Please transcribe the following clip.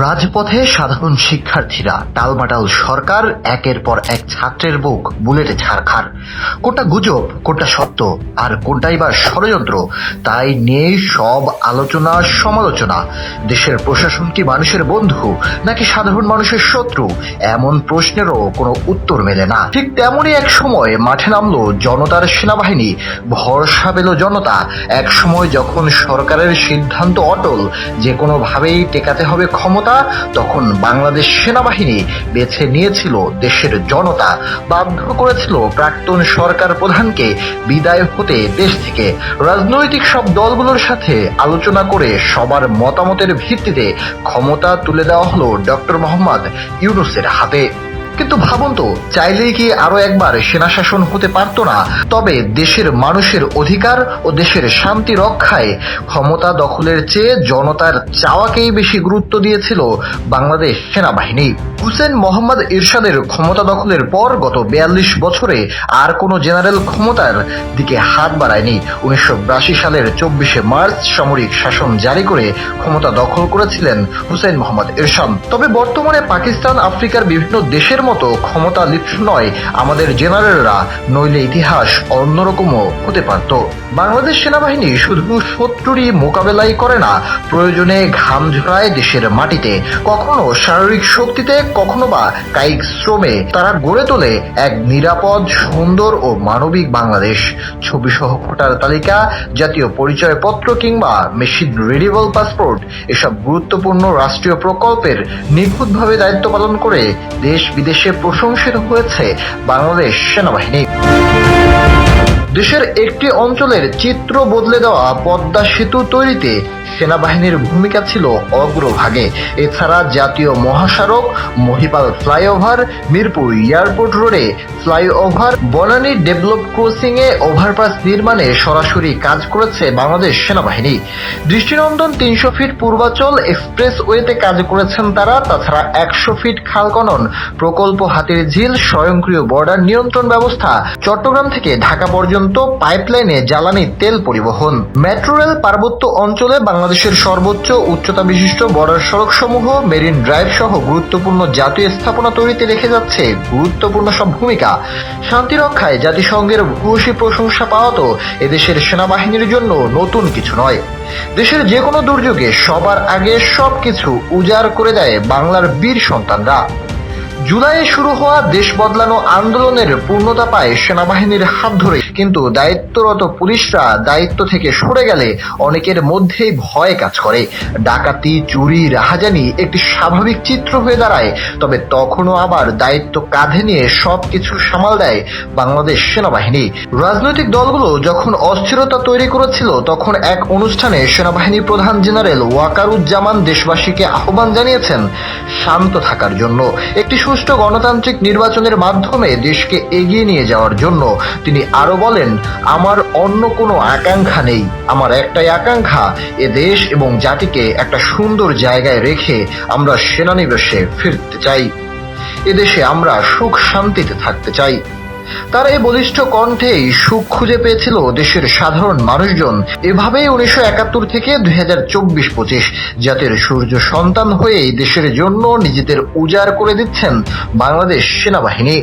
রাজপথে সাধারণ শিক্ষার্থীরা টালমাটাল সরকার, একের পর এক ছাত্রের বুক বুলেটে ছাড়খার কোনটা গুজব কোনটা সত্য, আর কোনটাই বা ষড়যন্ত্র, তাই নিয়ে সব আলোচনা, সমালোচনা। দেশের প্রশাসন কি মানুষের বন্ধু, নাকি সাধারণ মানুষের শত্রু? এমন প্রশ্নেরও কোনো উত্তর মেলে না। ঠিক তেমনই এক সময় মাঠে নামলো জনতার সেনাবাহিনী, ভরসা পেল জনতা। এক সময় যখন সরকারের সিদ্ধান্ত অটল, যে কোনোভাবেই টেকাতে হবে ক্ষমতা তখন বাংলাদেশ সেনাবাহিনী বেছে নিয়েছিল দেশের জনতা, বাধ্য করেছিল প্রাক্তন সরকার প্রধানকে বিদায় হতে দেশ থেকে। রাজনৈতিক সব দলগুলোর সাথে আলোচনা করে সবার মতামতের ভিত্তিতে ক্ষমতা তুলে দেওয়া হলো ডক্টর মোহাম্মদ ইউনুসের হাতে। কিন্তু ভাবুন তো, চাইলেই কি আরও একবার সেনা শাসন হতে পারতো না? তবে দেশের মানুষের অধিকার ও দেশের শান্তি রক্ষায় ক্ষমতা দখলের চেয়ে জনতার চাওয়াকেই বেশি গুরুত্ব দিয়েছিল বাংলাদেশ সেনাবাহিনী। হুসেন মোহাম্মদ ইরশাদের ক্ষমতা দখলের পর গত বিয়াল্লিশ বছরে আর কোনো জেনারেল ক্ষমতার দিকে হাত বাড়ায়নি। উনিশশো সালের চব্বিশে মার্চ সামরিক শাসন জারি করে ক্ষমতা দখল করেছিলেন হুসেন মোহাম্মদ ইরশাদ। তবে বর্তমানে পাকিস্তান, আফ্রিকার বিভিন্ন দেশের মতো ক্ষমতা লিপ্ত নয়, আমাদের জেনারেলরা, নইলে ইতিহাস অন্যরকমও হতে পারত। বাংলাদেশ সেনাবাহিনী শুধু শত্রুরই মোকাবেলাই করে না, প্রয়োজনে ঘাম ঝরায় দেশের মাটিতে। কখনো শারীরিক শক্তিতে, কখনো বা কায়িক শ্রমে তারা গড়ে তোলে এক নিরাপদ, সুন্দর ও মানবিক বাংলাদেশ। ছবি সহ ভোটার তালিকা, জাতীয় পরিচয়পত্র কিংবা মেশিন রিডেবল পাসপোর্ট, এসব গুরুত্বপূর্ণ রাষ্ট্রীয় প্রকল্পের নিখুঁতভাবে দায়িত্ব পালন করে দেশ বিদেশে প্রশংসিত হয়েছে বাংলাদেশ সেনাবাহিনী। দেশের একটি অঞ্চলের চিত্র বদলে দেওয়া পদ্মা সেতু তৈরিতে সেনাবাহিনীর ভূমিকা ছিল অগ্রভাগে। এছাড়া জাতীয় মহাসড়ক, মহিপাল ফ্লাইওভার, মিরপুর এয়ারপোর্ট রোডে ফ্লাইওভার, বনানী ডেভেলপ ক্রসিং এ ওভারপাস নির্মাণে সরাসরি কাজ করেছে বাংলাদেশ সেনাবাহিনী। দৃষ্টিনন্দন তিনশো ফিট পূর্বাচল এক্সপ্রেস ওয়েতে কাজ করেছেন তারা, তাছাড়া একশো ফিট খাল খনন, প্রকল্প হাতির ঝিল, স্বয়ংক্রিয় বর্ডার নিয়ন্ত্রণ ব্যবস্থা, চট্টগ্রাম থেকে ঢাকা পর্যন্ত পাইপলাইনে জ্বালানি তেল পরিবহন। মেট্রো রেল পার্বত্য অঞ্চলে বাংলাদেশের সর্বোচ্চ উচ্চতা বিশিষ্ট বর্ডার সড়ক সমূহ মেরিন ড্রাইভ সহ গুরুত্বপূর্ণ জাতীয় স্থাপনা তৈরিতে রেখে যাচ্ছে গুরুত্বপূর্ণ সব ভূমিকা। শান্তি রক্ষায় জাতিসংঘের ভূয়সী প্রশংসা পাওয়া তো এদেশের সেনাবাহিনীর জন্য নতুন কিছু নয়। দেশের যে কোনো দুর্যোগে সবার আগে সবকিছু উজাড় করে দেয় বাংলার বীর সন্তানরা। জুলাইয়ে শুরু হওয়া দেশ বদলানো আন্দোলনের পূর্ণতা পায় সেনাবাহিনীর হাত ধরে। কিন্তু দায়িত্বরত পুলিশরা দায়িত্ব থেকে সরে গেলে অনেকের মধ্যেই ভয় কাজ করে। ডাকাতি, চুরি, রাহাজানি একটি স্বাভাবিক চিত্র হয়ে দাঁড়ায়। তবে তখনও আবার দায়িত্ব কাঁধে নিয়ে সবকিছু সামাল দেয় বাংলাদেশ সেনাবাহিনী। রাজনৈতিক দলগুলো যখন অস্থিরতা তৈরি করেছিল, তখন এক অনুষ্ঠানে সেনাবাহিনী প্রধান জেনারেল ওয়াকারুজ্জামান দেশবাসীকে আহ্বান জানিয়েছেন শান্ত থাকার জন্য। একটি সুষ্ঠু গণতান্ত্রিক নির্বাচনের মাধ্যমে দেশকে এগিয়ে নিয়ে যাওয়ার জন্য তিনি আরও বলেন, আমার অন্য কোনো আকাঙ্ক্ষা নেই। আমার একটাই আকাঙ্ক্ষা, এ দেশ এবং জাতিকে একটা সুন্দর জায়গায় রেখে আমরা সেনানিবেশে ফিরতে চাই। এদেশে আমরা সুখ শান্তিতে থাকতে চাই। তার এই বলিষ্ঠ কণ্ঠেই সুখ খুঁজে পেয়েছিল দেশের সাধারণ মানুষজন। এভাবেই উনিশশো একাত্তর থেকে দুই হাজার চব্বিশ পঁচিশ জাতির সূর্য সন্তান হয়েই দেশের জন্য নিজেদের উজাড় করে দিচ্ছেন বাংলাদেশ সেনাবাহিনী।